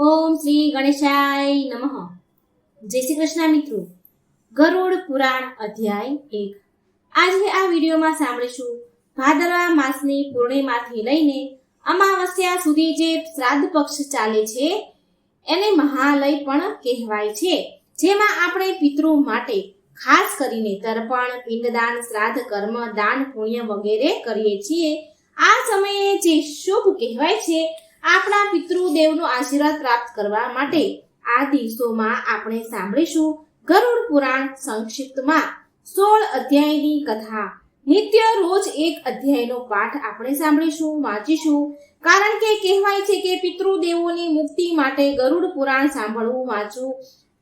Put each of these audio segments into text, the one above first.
ઓમ શ્રી ગણેશાય નમઃ. જય શ્રી કૃષ્ણ મિત્રો. ગરુડ પુરાણ અધ્યાય એક. આજે આ વિડીયોમાં સાંભળીશું ભાદરવા માસની પૂર્ણિમાથી લઈને અમાવસ્યા સુધી જે શ્રાદ્ધ પક્ષ ચાલે છે, એને મહાલય પણ કહેવાય છે. જેમાં આપણે પિતૃ માટે ખાસ કરીને તર્પણ, પિંડદાન, શ્રાદ્ધ, કર્મ, દાન, પુણ્ય વગેરે કરીએ છીએ. આ સમયે જે શુભ કહેવાય છે આપણા પિતૃદેવનો આશીર્વાદ પ્રાપ્ત કરવા માટે આ દિવસોમાં આપણે સાંભળીશું ગરુડ પુરાણ સંક્ષિપ્તમાં સોળ અધ્યાયની કથા. નિત્ય રોજ એક અધ્યાયનો પાઠ આપણે સાંભળીશું, વાંચીશું. કારણ કે કહેવાય છે કે પિતૃદેવોની મુક્તિ માટે ગરુડ પુરાણ સાંભળવું, વાંચવું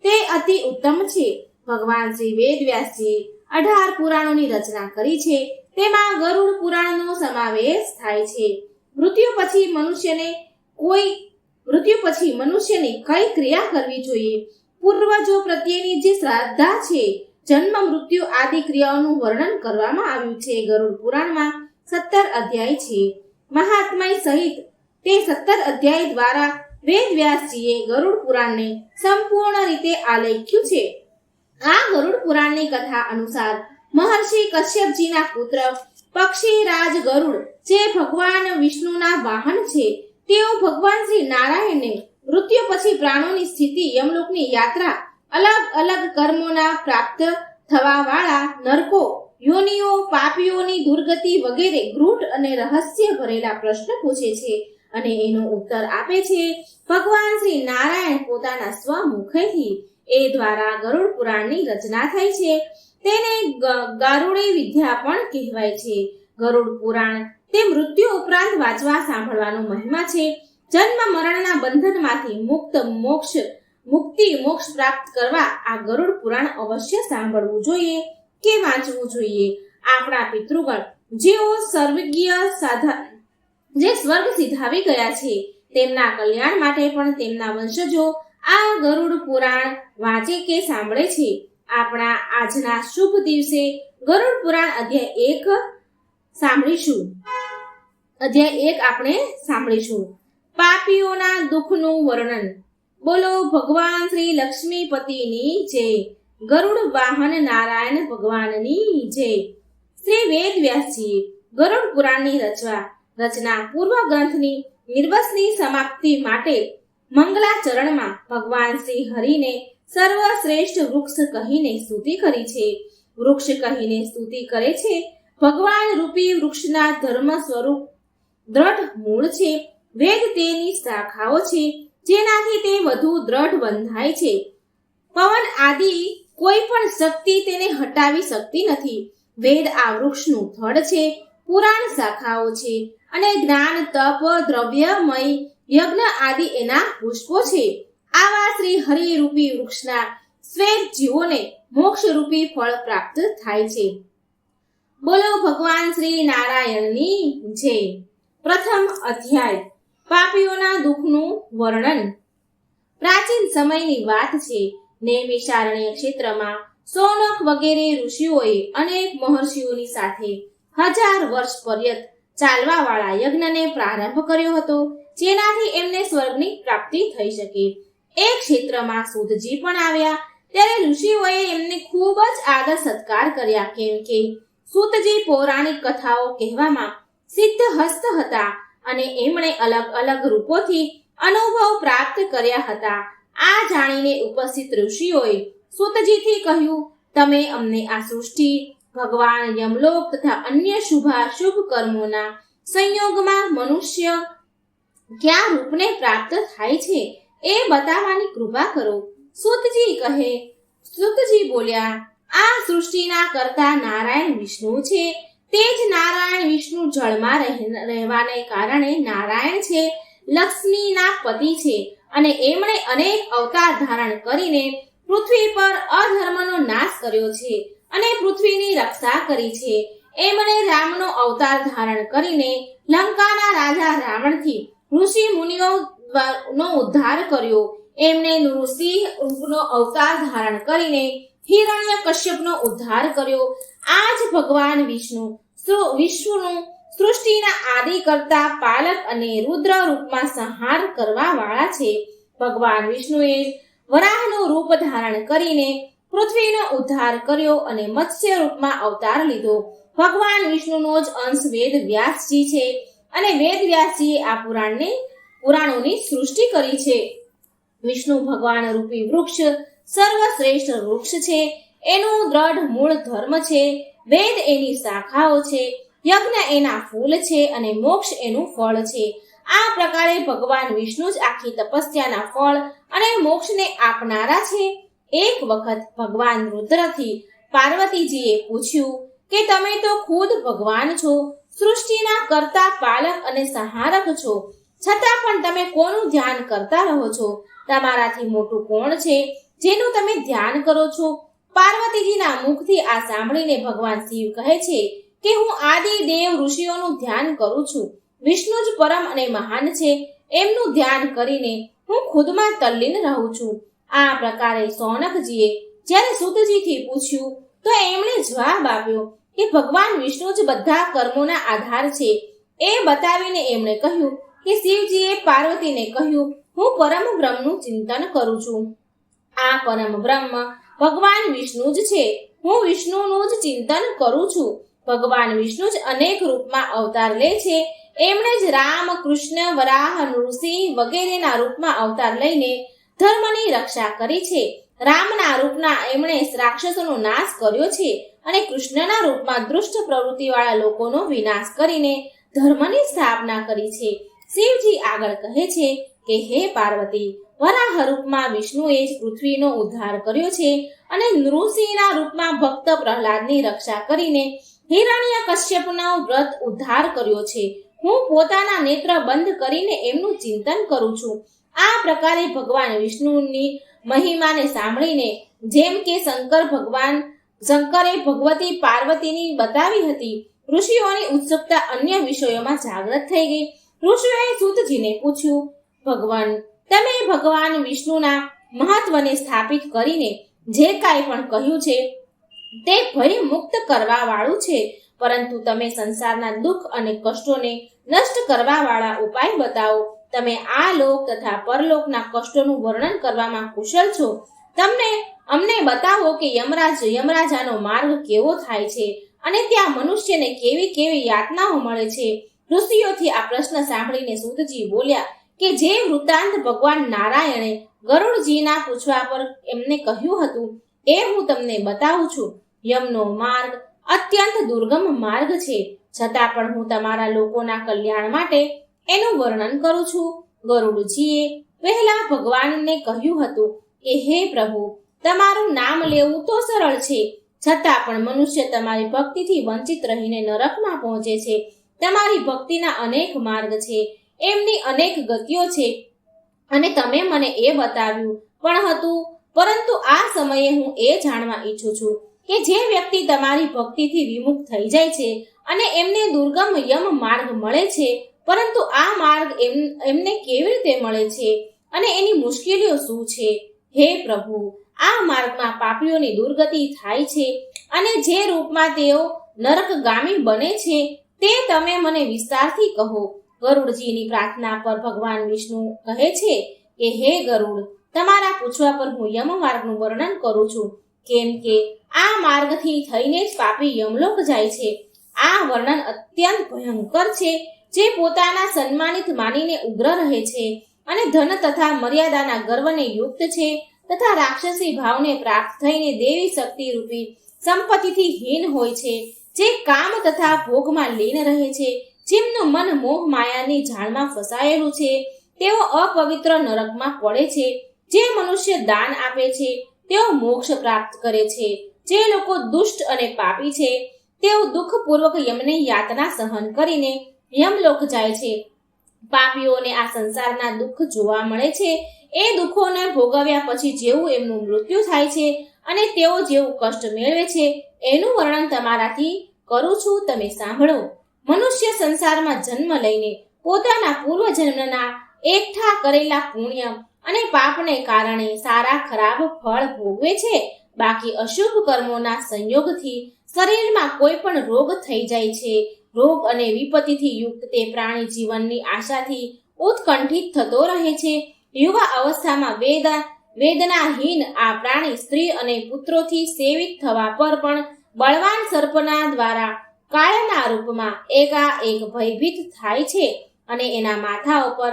તે અતિ ઉત્તમ છે. ભગવાન શ્રી વેદવ્યાસજીએ અઢાર પુરાણોની રચના કરી છે. તેમાં ગરુડ પુરાણનો સમાવેશ થાય છે. મૃત્યુ પછી મનુષ્યને કોઈ મૃત્યુ પછી મનુષ્યને કઈ ક્રિયા કરવી જોઈએ? પૂર્વજો પ્રત્યેની જે શ્રદ્ધા છે, જન્મ, મૃત્યુ આદિ ક્રિયાઓનું વર્ણન કરવામાં આવ્યું છે. ગરુડ પુરાણમાં સત્તર અધ્યાય છે. મહાત્માય સહિત તે સત્તર અધ્યાય દ્વારા વેદ વ્યાસજીએ ગરુડ પુરાણને સંપૂર્ણ રીતે આલેખ્યું છે. આ ગરુડ પુરાણની કથા અનુસાર મહર્ષિ કશ્યપજીના પુત્ર પક્ષીરાજ ગરુડ, જે ભગવાન વિષ્ણુના વાહન છે તેઓ ભગવાન શ્રી નારાયણને મૃત્યુ પછી પ્રાણોની સ્થિતિ, યમલોકની યાત્રા, અલગ અલગ કર્મોના પ્રાપ્ત થવા વાળા નરકો, યોનિઓ, પાપીઓની દુર્ગતિ વગેરે ગૃઢ અને રહસ્ય ભરેલા પ્રશ્ન પૂછે છે અને એનો ઉત્તર આપે છે, ભગવાન શ્રી નારાયણ પોતાના સ્વમુખેથી એ દ્વારા ગરુડ પુરાણની રચના થઈ છે. તેને ગારુડી વિદ્યા પણ કહેવાય છે. ગરુડ પુરાણ તે મૃત્યુ ઉપરાંત વાંચવા, સાંભળવાનો મહિમા છે. જન્મ મરણના બંધનમાંથી મુક્ત મોક્ષ, મુક્તિ મોક્ષ પ્રાપ્ત કરવા આ ગરુડ પુરાણ અવશ્ય સાંભળવું જોઈએ કે વાંચવું જોઈએ. આપણા પિતૃગણ, જેઓ સર્વજ્ઞ સાધા, જે સ્વર્ગ સિધાવી ગયા છે, તેમના કલ્યાણ માટે પણ તેમના વંશજો આ ગરુડ પુરાણ વાંચે કે સાંભળે છે. આપણા આજના શુભ દિવસે ગરુડ પુરાણ અધ્યાય એક સાંભળીશું. અધ્યાય એક આપણે સાંભળીશું. પાપીઓના દુઃખનું વર્ણન. બોલો, ભગવાન શ્રી લક્ષ્મીપતિની જય. ગરુડ વાહન નારાયણ ભગવાનની જય. શ્રી વેદ વ્યાસજી, ગરુડ પુરાણની રચવા, રચના પૂર્વ ગ્રંથની નિર્વસની સમાપ્તિ માટે મંગલાચરણમાં ભગવાન શ્રી હરિને સર્વશ્રેષ્ઠ વૃક્ષ કહીને સ્તુતિ કરી છે. વૃક્ષ કહીને સ્તુતિ કરે છે. ભગવાન રૂપી વૃક્ષના ધર્મ સ્વરૂપ દ્રઢ મૂળ છે. વેદ તેની શાખાઓ છે, જેનાથી તે વધુ દ્રઢ બંધાય છે. પવન આદિ કોઈ પણ શક્તિ તેને હટાવી શકતી નથી. વેદ આ વૃક્ષનું થડ છે, પુરાણ શાખાઓ છે અને જ્ઞાન, તપ દ્રવ્યમય યજ્ઞ આદિ એના પુષ્પો છે. આવા શ્રી હરિરૂપી વૃક્ષના શ્વેત જીવોને મોક્ષ રૂપી ફળ પ્રાપ્ત થાય છે. બોલો ભગવાન શ્રી નારાયણની જય. પ્રથમ અધ્યાય, પાપીઓના દુઃખનું વર્ણન. પ્રાચીન સમયની વાત છે નૈમિષારણ્ય ક્ષેત્રમાં સોનક વગેરે ઋષિઓએ અનેક મહર્ષિઓની સાથે હજાર વર્ષ પર્યંત ચાલવાવાળા યજ્ઞને પ્રારંભ કર્યો હતો, જેનાથી એમને સ્વર્ગની પ્રાપ્તિ થઈ શકે. એ ક્ષેત્રમાં સુધજી પણ આવ્યા, ત્યારે ઋષિઓએ એમને ખૂબ જ આદર સત્કાર કર્યા. કેમ કે સુતજી પૌરાણિક કથાઓ કહેવામાં સિદ્ધ હસ્ત હતા અને એમણે અલગ અલગ રૂપોથી અનુભવ પ્રાપ્ત કર્યા હતા. આ જાણીને ઉપસ્થિત ઋષિઓએ સુતજીથી કહ્યું, તમે અમને આ સૃષ્ટિ, ભગવાન, યમલોક તથા અન્ય શુભાશુભ કર્મોના સંયોગમાં મનુષ્ય ક્યાં રૂપને પ્રાપ્ત થાય છે એ બતાવવાની કૃપા કરો. સુતજી કહે, સુતજી બોલ્યા, આ સૃષ્ટિના કરતા નારાયણ વિષ્ણુ છે. તે જ નારાયણ વિષ્ણુ જળમાં રહેવાને કારણે નારાયણ છે, લક્ષ્મીના પતિ છે અને એમણે અનેક અવતાર ધારણ કરીને પૃથ્વી પર અધર્મનો નાશ કર્યો છે અને પૃથ્વીની રક્ષા કરી છે. એમણે રામનો અવતાર ધારણ કરીને લંકાના રાજા રાવણથી ઋષિ મુનિઓ ઉદ્ધાર કર્યો. એમણે નૃસિંહ રૂપનો અવતાર ધારણ કરીને હિરણ્ય કશ્યપનો ઉદ્ધાર કર્યો. આ જ ભગવાન વિષ્ણુ વિશ્વનું સૃષ્ટિના આદિ કરતા પાલક અને રુદ્ર રૂપમાં સંહાર કરવા વાળા છે. ભગવાન વિષ્ણુએ વરાહનું રૂપ ધારણ કરીને પૃથ્વીનો ઉદ્ધાર કર્યો અને મત્સ્ય રૂપમાં અવતાર લીધો. ભગવાન વિષ્ણુનો જ અંશ વેદ વ્યાસજી છે અને વેદ વ્યાસજીએ આ પુરાણને, પુરાણોની સૃષ્ટિ કરી છે. વિષ્ણુ ભગવાન રૂપી વૃક્ષ સર્વશ્રેષ્ઠ વૃક્ષ છે. એનું દ્રઢ મૂળ ધર્મ છે. વેદ એની શાખાઓ છે. યજ્ઞ એના ફૂલ છે અને મોક્ષ એનું ફળ છે. આ પ્રકારે ભગવાન વિષ્ણુ જ આખી તપસ્યાના ફળ અને મોક્ષને આપનારા છે. એક વખત ભગવાન રુદ્રથી પાર્વતીજીએ પૂછ્યું કે તમે તો ખુદ ભગવાન છો, સૃષ્ટિના કરતા, પાલક અને સહારક છો. છતાં પણ તમે કોનું ધ્યાન કરતા રહો છો? તમારાથી મોટું કોણ છે? જેનું તમે ધ્યાન કરો છો. પાર્વતીજીના મુખથી આ સાંભળીને ભગવાન શિવ કહે છે કે હું આદિ દેવ ઋષિઓનું ધ્યાન કરું છું. વિષ્ણુ જ પરમ અને મહાન છે. એમનું ધ્યાન કરીને હું ખુદમાં તલ્લીન રહું છું. આ પ્રકારે સોનકજીએ જ્યારે સુતજીથી પૂછ્યું, તો એમણે જવાબ આપ્યો કે ભગવાન વિષ્ણુ જ બધા કર્મોના આધાર છે. એ બતાવીને એમણે કહ્યું કે શિવજીએ પાર્વતીને કહ્યું, હું પરમ બ્રહ્મનું ચિંતન કરું છું. આ પરમ બ્રહ્મ ભગવાન વિષ્ણુ જ છે. હું વિષ્ણુનું જ ચિંતન કરું છું. ભગવાન વિષ્ણુ જ અનેક રૂપમાં અવતાર લે છે. એમણે જ રામ, કૃષ્ણ, વરાહ, નૃસિંહ વગેરેના રૂપમાં અવતાર લઈને ધર્મની રક્ષા કરી છે. રામના રૂપના એમણે રાક્ષસોનો નાશ કર્યો છે અને કૃષ્ણના રૂપમાં દુષ્ટ પ્રવૃત્તિવાળા લોકોનો વિનાશ કરીને ધર્મની સ્થાપના કરી છે. શિવજી આગળ કહે છે કે, હે પાર્વતી વરાહ રૂપમાં વિષ્ણુએ પૃથ્વીનો ઉદ્ધાર કર્યો છે અને નૃસિંહના રૂપમાં ભક્ત પ્રહલાદની રક્ષા કરીને હિરણ્ય કશ્યપનો વ્રત ઉદ્ધાર કર્યો છે. હું પોતાના નેત્ર બંધ કરીને એમનું ચિંતન કરું છું. આ પ્રકારે ભગવાન વિષ્ણુની મહિમાને સાંભળીને જેમ કે શંકર ભગવાન શંકરે ભગવતી પાર્વતીની બતાવી હતી, ઋષિઓની ઉત્સુકતા અન્ય વિષયોમાં જાગૃત થઈ ગઈ. ઋષિઓએ સુતજીને પૂછ્યું, ભગવાન તમે ભગવાન વિષ્ણુના મહત્વને સ્થાપિત કરીને જે કાંઈ પણ કહ્યું છે, તે ભય મુક્ત કરવા વાળું છે. પરંતુ તમે સંસારના દુઃખ અને કષ્ટોને નષ્ટ કરવા વાળા ઉપાય બતાવો. તમે આ લોક તથા પરલોકના કષ્ટોનું વર્ણન કરવામાં કુશળ છો. તમને, અમને બતાવો કે યમરાજ યમરાજાનો માર્ગ કેવો થાય છે અને ત્યાં મનુષ્યને કેવી કેવી યાતનાઓ મળે છે. ઋષિઓથી આ પ્રશ્ન સાંભળીને સૂતજી બોલ્યા કે જે વૃત્તાંત ભગવાન નારાયણે ગરુડજીના પૂછવા પર એમને કહ્યું હતું એ હું તમને બતાવું છું. યમનો માર્ગ અત્યંત દુર્ગમ માર્ગ છે. છતાં પણ હું તમારા લોકોના કલ્યાણ માટે એનું વર્ણન કરું છું. ગરુડજીએ પહેલા ભગવાનને કહ્યું હતું કે, હે પ્રભુ, તમારું નામ લેવું તો સરળ છે. છતાં પણ મનુષ્ય તમારી ભક્તિથી વંચિત રહીને નરકમાં પહોંચે છે. તમારી ભક્તિના અનેક માર્ગ છે. એમની અનેક ગતિઓ છે. અને તમે મને એ બતાવ્યું પણ હતું. પરંતુ આ સમયે હું એ જાણવા ઈચ્છું છું કે જે વ્યક્તિ તમારી ભક્તિથી વિમુખ થઈ જાય છે અને એમને દુર્ગમ યમ માર્ગ મળે છે, પરંતુ આ માર્ગ એમ, એમને કેવી રીતે મળે છે અને એની મુશ્કેલીઓ શું છે? હે પ્રભુ, આ માર્ગમાં પાપીઓની દુર્ગતિ થાય છે અને જે રૂપમાં તેઓ નરકગામી બને છે, તે તમે મને વિસ્તારથી કહો. ગરુડજીની પ્રાર્થના પર ભગવાન વિષ્ણુ કહે છે કે, હે ગરુડ, તમારા પૂછવા પર હું યમ માર્ગનું વર્ણન કરું છું. કેમ કે, આ માર્ગથી થઈને જ પાપી યમલોક જાય છે. આ વર્ણન અત્યંત ભયંકર છે, જે પોતાના સન્માનિત માનીને ઉગ્ર રહે છે અને ધન તથા મર્યાદાના ગર્વને યુક્ત છે તથા રાક્ષસી ભાવને પ્રાપ્ત થઈને દેવી શક્તિ રૂપી સંપત્તિથી હીન હોય છે, જે કામ તથા ભોગમાં લીન રહે છે. જેમનું મન મોહ માયાની જાળમાં ફસાયેલું છે, તેઓ અપવિત્ર નરકમાં પડે છે, જે મનુષ્ય દાન આપે છે, તેઓ મોક્ષ પ્રાપ્ત કરે છે. જે લોકો દુષ્ટ અને પાપી છે, તેઓ દુઃખપૂર્વક યમની યાતના સહન કરીને યમલોક જાય છે. પાપીઓને આ સંસારના દુઃખ જોવા મળે છે. એ દુઃખોને ભોગવ્યા પછી જેવું એમનું મૃત્યુ થાય છે અને તેઓ જેવું કષ્ટ મેળવે છે, એનું વર્ણન તમારાથી કરું છું, તમે સાંભળો. મનુષ્ય સંસારમાં જન્મ લઈને પોતાના પૂર્વજન્મના એકઠા કરેલા પુણ્ય અને પાપને કારણે સારા ખરાબ ફળ ભોગવે છે. બાકી અશુભ કર્મોના સંયોગથી શરીરમાં કોઈ પણ રોગ થઈ જાય છે. રોગ અને વિપત્તિથી યુક્ત તે પ્રાણી જીવનની આશાથી ઉત્કંઠિત થતો રહે છે. યુવા અવસ્થામાં વેદા, વેદનાહીન આ પ્રાણી સ્ત્રી અને પુત્રોથી સેવિત થવા પર પણ બળવાન સર્પના દ્વારા કાળના રૂપમાં એકાએક ભયભીત થાય છે અને એના માથા ઉપર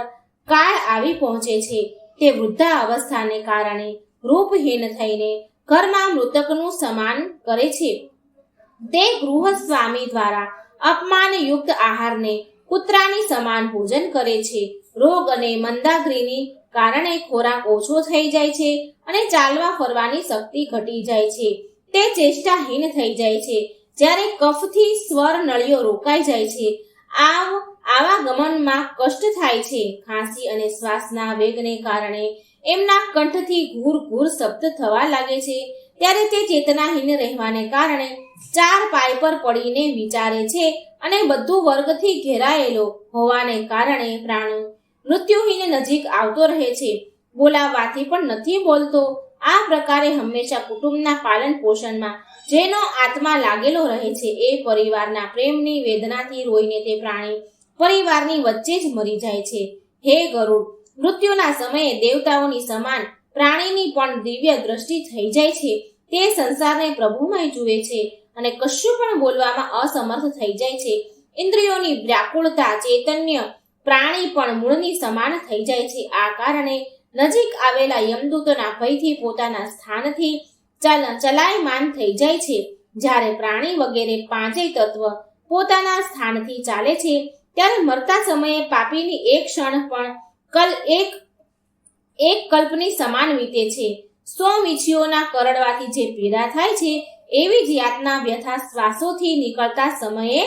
કાળ આવી પહોંચે છે. તે વૃદ્ધા અવસ્થાને કારણે રૂપહીન થઈને ઘરમાં મૃતકનું સમાન કરે છે. તે ગૃહસ્વામી દ્વારા અપમાનયુક્ત આહારને કૂતરાની સમાન ભોજન કરે છે. રોગ અને મંદાગ્રીની કારણે ખોરાક ઓછો થઈ જાય છે અને ચાલવા ફરવાની શક્તિ ઘટી જાય છે. તે ચેષ્ટાહીન થઈ જાય છે. જ્યારે કફથી સ્વર નળીઓ રોકાઈ જાય છે, આવ, આવા ગમનમાં કષ્ટ થાય છે. ખાંસી અને શ્વાસના વેગને કારણે એમના કંઠથી ઘૂર ઘૂર શબ્દ થવા લાગે છે. ત્યારે તે ચેતનાહીન રહેવાને કારણે ચાર પાય પર પડીને વિચારે છે અને બધું વર્ગથી ઘેરાયેલો હોવાને કારણે પ્રાણો મૃત્યુહીન નજીક આવતો રહે છે. બોલાવવાથી પણ નથી બોલતો. આ પ્રકારે હંમેશા કુટુંબના પાલન પોષણમાં જેનો આત્મા લાગેલો રહે છે, એ પરિવારના પ્રેમની વેદનાથી રોઈને તે પ્રાણી પરિવારની વચ્ચે જ મરી જાય છે. હે ગરુડ, મૃત્યુના સમયે દેવતાઓની સમાન પ્રાણીની પણ દિવ્ય દ્રષ્ટિ થઈ જાય છે. તે સંસારને પ્રભુમય જુએ છે અને કશું પણ બોલવામાં અસમર્થ થઈ જાય છે. ઇન્દ્રિયોની વ્યાકુળતા, ચૈતન્ય પ્રાણી પણ મૂળની સમાન થઈ જાય છે. આ કારણે નજીક આવેલા યમદૂતોના ભયથી પોતાના સ્થાનથી ચલાયમાન થઈ જાય છે. જ્યારે પ્રાણી વગેરે પાંચેય તત્વ પોતાના સ્થાનથી ચાલે છે, ત્યારે મરતા સમયે પાપીની એક ક્ષણ પણ કલ એક એક કલ્પની સમાન વીતે છે. સો વીછીઓના કરડવાથી જે પીડા થાય છે, એવી જ યાતના વ્યથા શ્વાસોથી નીકળતા સમયે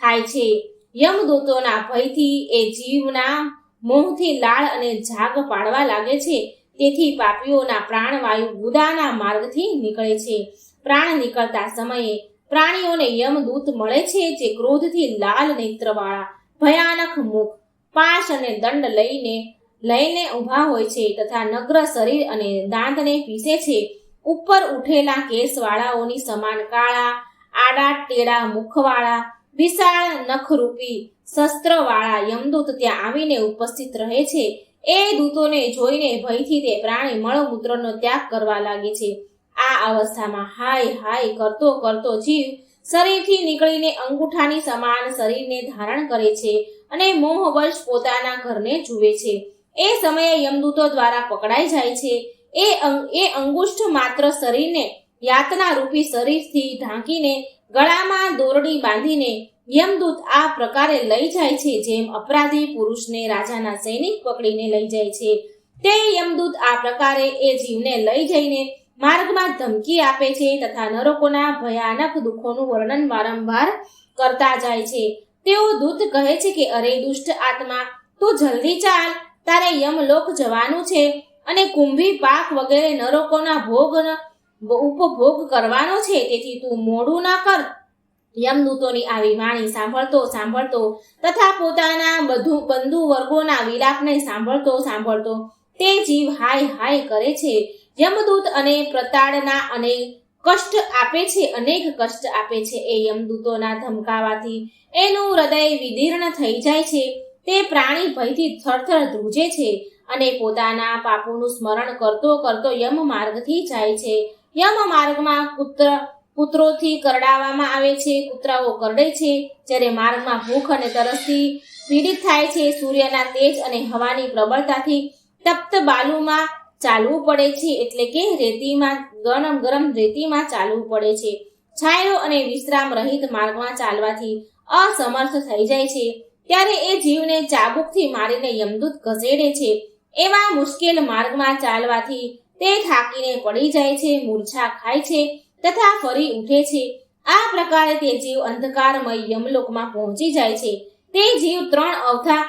થાય છે. યમદૂતોના ભયથી એ જીવના મોહથી લાળ અને જાગ પાડવા લાગે છે. તેથી પાપીઓના પ્રાણવાયુ ગુદાના માર્ગથી નીકળે છે. પ્રાણ નીકળતા સમયે પ્રાણીઓને યમદૂત મળે છે જે ક્રોધથી લાલ નેત્રવાળા, ભયાનક મુખ, પાશ અને દંડ લઈને લઈને ઊભા હોય છે તથા નગ્ર શરીર અને દાંતને પીસે છે. ઉપર ઉઠેલા કેસવાળાઓની સમાન કાળા, આડા ટેડા મુખવાળા, વિશાળ નખરૂપી શસ્ત્રવાળા યમદૂત ત્યાં આવીને ઉપસ્થિત રહે છે. એ દૂતોને જોઈને ભયથી તે પ્રાણી મળમૂત્રનો ત્યાગ કરવા લાગે છે. આ અવસ્થામાં હાય હાય કરતો કરતો જીવ શરીરથી નીકળીને અંગૂઠાની સમાન શરીરને ધારણ કરે છે અને મોહવશ પોતાના ઘરને જુએ છે. એ સમયે યમદૂતો દ્વારા પકડાઈ જાય છે. એ એ અંગુષ્ઠ માત્ર શરીરને યાતના રૂપી શરીરથી ઢાંકીને ગળામાં દોરડી બાંધીને યમદૂત આ પ્રકારે લઈ જાય છે, જેમ અપરાધી પુરુષને રાજાના સૈનિક પકડીને લઈ જાય છે. તે યમદૂત આ પ્રકારે એ જીવને લઈ જઈને માર્ગમાં ધમકી આપે છે તથા નરકોના ભયાનક દુઃખોનું વર્ણન વારંવાર કરતા જાય છે. તેઓ દૂત કહે છે કે, અરે દુષ્ટ આત્મા, તું જલ્દી ચાલ. તારે યમલોક જવાનું છે અને કુંભી પાક વગેરે નરકોના ભોગ ઉપભોગ કરવાનો છે. તેથી તું મોડું ના કર. યમદૂતોની આવી વાણી સાંભળતો સાંભળતો, તથા પોતાના બધુ બંધુ વર્ગોના વિલાપને સાંભળતો સાંભળતો, તે જીવ હાય હાય કરે છે. યમદૂત અને પ્રતાડના અને કષ્ટ આપે છે, અનેક કષ્ટ આપે છે એ યમદૂતોના ધમકાવાથી. એનું હૃદય વિદીર્ણ થઈ જાય છે. તે પ્રાણી ભયથી થરથર ધ્રુજે છે અને પોતાના પાપોનું સ્મરણ કરતો કરતો યમ માર્ગથી જાય છે. યમ માર્ગમાં પુત્ર પુત્રોથી કરડાવવામાં આવે છે, કૂતરાઓ કરડે છે, જ્યારે માર્ગમાં ભૂખ અને તરસથી પીડિત થાય છે, સૂર્યના તેજ અને હવાની પ્રબળતાથી તપ્ત બાલુમાં ચાલવું પડે છે, એટલે કે રેતીમાં ગરમ ગરમ રેતીમાં ચાલવું પડે છે. છાંયો અને વિશ્રામ રહિત માર્ગમાં ચાલવાથી અસમર્થ થઈ જાય છે. ત્યારે એ જીવને ચાબુકથી મારીને યમદૂત ઘસેડે છે. એવા મુશ્કેલ માર્ગમાં ચાલવાથી તે થાકીને પડી જાય છે, મૂર્છા ખાય છે તથા ફરી ઉઠે છે. આ પ્રકારે તે જીવ અંધકારમય યમલોકમાં પહોંચી જાય છે. તે જીવ ત્રણ અવધા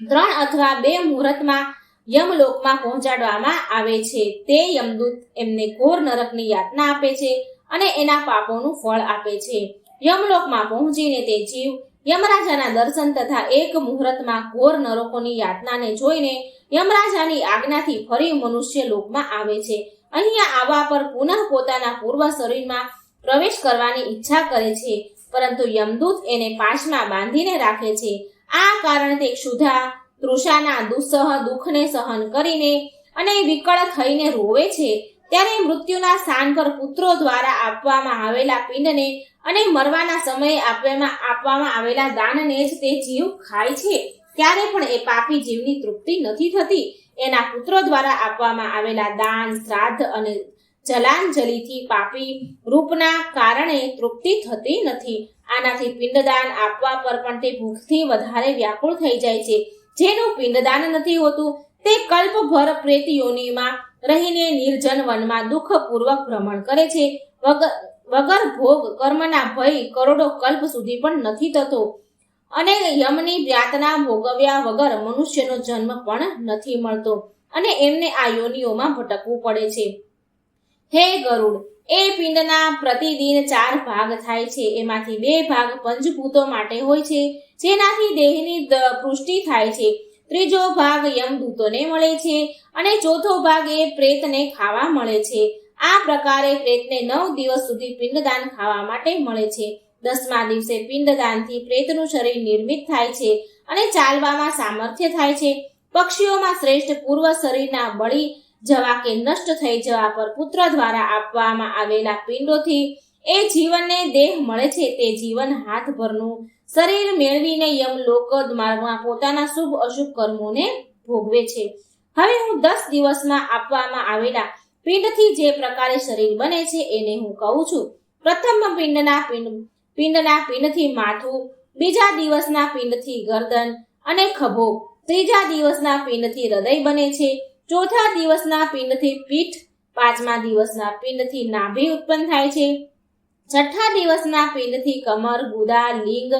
ત્રણ અથવા બે મુહૂર્તમાં યમલોકમાં પહોંચાડવામાં આવે છે. તે યમદૂત એમને ઘોર નરકની યાતના આપે છે અને એના પાપોનું ફળ આપે છે. યમલોકમાં પહોંચીને તે જીવ યમરાજાના દર્શન તથા એક મુહૂર્તમાં ઘોર નરકોની યાતનાને જોઈને યમરાજાની આજ્ઞાથી ફરી મનુષ્ય લોકમાં આવે છે. અહીંયા આવવા પર પુનઃ પોતાના પૂર્વ શરીરમાં પ્રવેશ કરવાની ઈચ્છા કરે છે, પરંતુ યમદૂત એને પાશમાં બાંધીને રાખે છે. આ કારણે તે ક્ષુધા, તૃષાના દુસ્સહ દુઃખને સહન કરીને અને વિકળ થઈને રોવે છે. ત્યારે મૃત્યુના સ્થાન પર પુત્રો દ્વારા આપવામાં આવેલા પિંડને અને મરવાના સમયે આપવામાં આપવામાં આવેલા દાનને જ તે જીવ ખાય છે. ત્યારે પણ એ પાપી જીવની તૃપ્તિ નથી થતી. એના પુત્રો દ્વારા આપવામાં આવેલા દાન, શ્રાદ્ધ અને જલાંજલિથી પાપી રૂપના કારણે તૃપ્તિ થતી નથી. આનાથી પિંડદાન આપવા પર પણ તે ભૂખથી વધારે વ્યાકુળ થઈ જાય છે. જેનું પિંડદાન નથી હોતું, તે કલ્પભર પ્રેત યોનિમાં રહીને નિર્જન વનમાં દુઃખપૂર્વક ભ્રમણ કરે છે. વગર ભોગ કર્મના ભય કરોડો કલ્પ સુધી પણ નથી થતો. અને યમની યાતના ભોગવ્યા વગર મનુષ્યનો જન્મ પણ નથી મળતો અને એમને આ યોનિઓમાં ભટકવું પડે છે. હે ગરુડ, એ પિંડના પ્રતિદિન ચાર ભાગ થાય છે. એમાંથી બે ભાગ પંચભૂતો માટે હોય છે, જેનાથી દેહની પૃષ્ટિ થાય છે. ત્રીજો ભાગ યમદૂતોને મળે છે અને ચોથો ભાગ એ પ્રેતને ખાવા મળે છે. આ પ્રકારે પ્રેતને નવ દિવસ સુધી પિંડદાન ખાવા માટે મળે છે. દસમા દિવસે પિંડદાનથી પ્રેતનું શરીર નિર્મિત થાય છે અને ચાલવામાં સામર્થ્ય થાય છે. પક્ષીઓમાં શ્રેષ્ઠ પૂર્વ શરીરના બળી જવા કે નષ્ટ થઈ જવા પર પુત્ર દ્વારા આપવામાં આવેલા પિંડોથી એ જીવનને દેહ મળે છે તે જીવન હાથભરનું શરીર મેળવીને યમલોક માર્ગમાં પોતાના શુભ અશુભ કર્મોને ભોગવે છે. હવે હું દસ દિવસમાં આપવામાં આવેલા પિંડથી જે પ્રકારે શરીર બને છે એને હું કહું છું. પ્રથમ પિંડના પિંડ પિંડના પિંડથી માથું, બીજા દિવસના પિંડથી ગરદન અને ખભો. ત્રીજા દિવસના પિંડથી હૃદય બને છે. ચોથા દિવસના પિંડથી પીઠ, પાંચમા દિવસના પિંડથી નાભી ઉત્પન્ન થાય છે. છઠ્ઠા દિવસના પિંડથી કમર, ગુદા, લિંગ,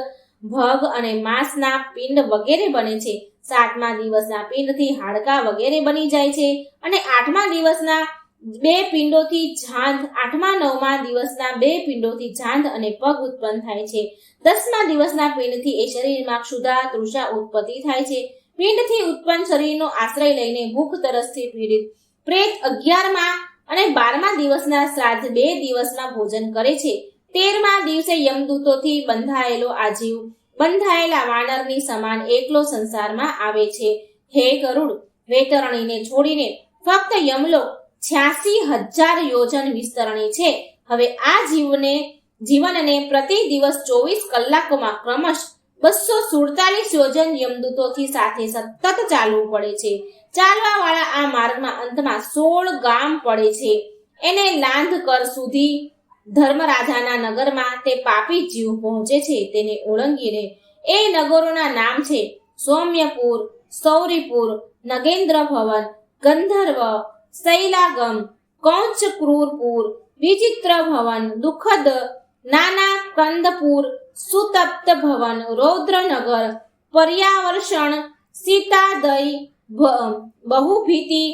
ભગ અને માંસના પિંડ વગેરે બને છે. સાતમા દિવસના પિંડથી હાડકા વગેરે બની જાય છે અને આઠમા દિવસના બે પિંડોથી જાંધ, આઠમા, નવમા દિવસના બે પિંડોથી જાંધ અને પગ ઉત્પન્ન થાય છે. દસમા દિવસના પિંડથી એ શરીરમાં ક્ષુધા, તૃષા ઉત્પત્તિ થાય છે. પિંડથી ઉત્પન્ન શરીરનો આશ્રય લઈને ભૂખ તરસથી પીડિત, પ્રેત અગિયારમા અને બારમા દિવસના શ્રાદ્ધ બે દિવસમાં ભોજન કરે છે. તેરમા દિવસે યમદૂતોથી બંધાયેલો આ જીવ બંધાયેલા વાનરની સમાન એકલો સંસારમાં આવે છે. હે ગરુડ, વેતરણીને છોડીને ફક્ત યમલોક છ્યાસી હજાર યોજન વિસ્તરણી છે. હવે આ જીવને, જીવનને પ્રતિ દિવસ ચોવીસ કલાકોમાં ક્રમશ બસો સુડતાલીસ યોજન યમદૂતોથી સાથે સતત ચાલવું પડે છે. ચાલવા વાળા આ માર્ગના અંતમાં સોળ ગામ પડે છે. એને લાંધકર સુધી ધર્મરાજાના નગરમાં તે પાપી જીવ પહોંચે છે. તેને ઓળંગીને એ નગરોના નામ છે સૌમ્યપુર, સૌરીપુર, નગેન્દ્ર ભવન, ગંધર્વ શૈલાગમ કૌંચ ક્રૂરપુર, વિચિત્ર ભવન, દુઃખદ નાના કંદપુર, સુતપ્ત ભવન, રૌદ્રનગર, પર્યાવર્ષણ, સીતાદય બહુભીતિ,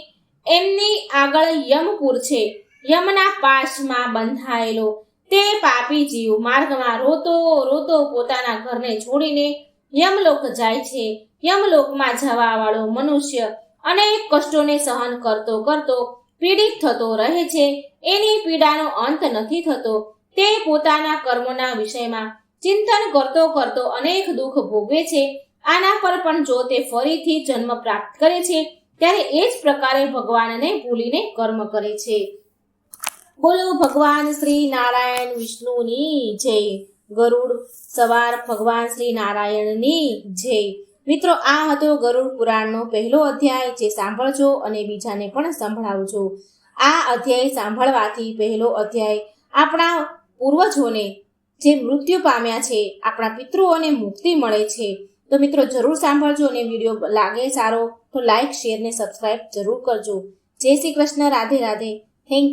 એમની આગળ યમપુર છે. યમના પાશમાં બંધાયેલો તે પાપી જીવ માર્ગમાં રોતો રોતો પોતાના ઘરને છોડીને યમલોક જાય છે. યમલોકમાં જવા વાળો મનુષ્ય અનેક કષ્ટોને સહન કરતો કરતો પીડિત થતો રહે છે. એની પીડાનો અંત નથી થતો. તે પોતાના કર્મોના વિષયમાં ચિંતન કરતો કરતો અનેક દુઃખ ભોગવે છે. આના પર પણ જો તે ફરીથી જન્મ પ્રાપ્ત કરે છે, ત્યારે એ જ પ્રકારે ભગવાનને ભૂલીને કર્મ કરે છે. બોલો ભગવાન શ્રી નારાયણ વિષ્ણુની જય. ગરુડ સવાર ભગવાન શ્રી નારાયણની જય. મિત્રો, આ હતો ગરુડ પુરાણનો પહેલો અધ્યાય જે સાંભળજો અને બીજાને પણ સંભળાવજો. આ અધ્યાય સાંભળવાથી પહેલો અધ્યાય, આપણા પૂર્વજોને જે મૃત્યુ પામ્યા છે, આપણા પિતૃઓને મુક્તિ મળે છે. તો મિત્રો, જરૂર સાંભળજો અને વીડિયો લાગે સારો, તો લાઈક, શેર ને સબસ્ક્રાઈબ જરૂર કરજો. જય શ્રી કૃષ્ણ, રાધે રાધે. થેન્ક